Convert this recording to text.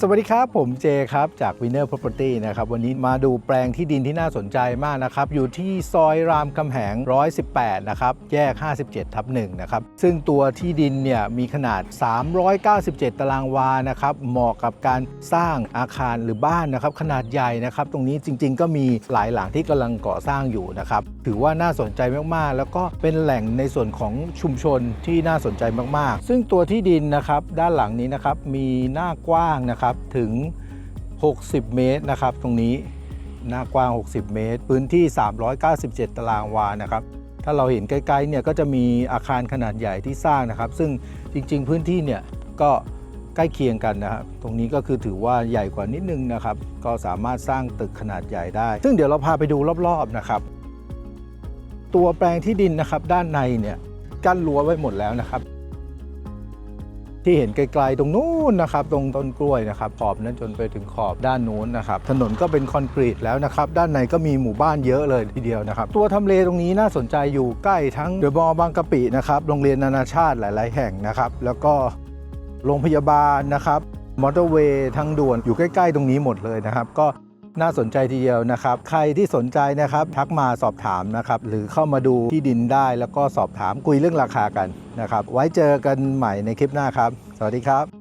สวัสดีครับ ผมเจครับ จาก Winner Property นะครับ วันนี้มาดูแปลงที่ดินที่น่าสนใจมากนะครับ อยู่ที่ซอยรามคำแหง 118 นะครับ แยก 57 ทับ1นะครับ ซึ่งตัวที่ดินเนี่ยมีขนาด 397 ตารางวานะครับ เหมาะกับการสร้างอาคารหรือบ้านนะครับ ขนาดใหญ่นะครับ ตรงนี้จริง ๆ ก็มีหลายหลังที่กำลังก่อสร้างอยู่นะครับ ถือว่าน่าสนใจมากๆ แล้วก็เป็นแหล่งในส่วนของชุมชนที่น่าสนใจมากๆ ซึ่งตัวที่ดินนะครับด้านหลังนี้นะครับมีหน้ากว้างนะครับถึง 60 เมตรนะครับ ตรงนี้หน้ากว้าง 60 เมตร พื้นที่ 397 ตารางวานะครับ ถ้าเราเห็นใกล้ๆเนี่ยก็จะมีอาคารขนาดใหญ่ที่สร้างนะครับ ซึ่งจริงๆ พื้นที่เนี่ยก็ใกล้เคียงกันนะครับ ตรงนี้ก็คือถือว่าใหญ่กว่านิดนึงนะครับ ก็สามารถสร้างตึกขนาดใหญ่ได้ ซึ่งเดี๋ยวเราพาไปดูรอบๆนะครับ ตัวแปลงที่ดินนะครับด้านในเนี่ยกั้นรั้วไว้หมดแล้วนะครับ ที่เห็นไกลๆตรงนู้นนะครับตรงต้นกล้วยนะครับขอบนั้นจนไปถึงขอบด้านนู้นนะครับถนนก็เป็นคอนกรีตแล้วนะครับด้านในก็มีหมู่บ้านเยอะเลยทีเดียวนะครับตัวทำเลตรงนี้น่าสนใจอยู่ใกล้ทั้งเดอะมอลล์บางกะปินะครับโรงเรียนนานาชาติหลาย ๆ แห่งนะครับแล้วก็โรงพยาบาลนะครับมอเตอร์เวย์ทางด่วนอยู่ใกล้ ๆ ตรงนี้หมดเลยนะครับ ก็ น่าสนใจทีเดียวนะครับ ใครที่สนใจนะครับทักมาสอบถามนะครับ หรือเข้ามาดูที่ดินได้แล้วก็สอบถามคุยเรื่องราคากันนะครับ ไว้เจอกันใหม่ในคลิปหน้าครับ สวัสดีครับ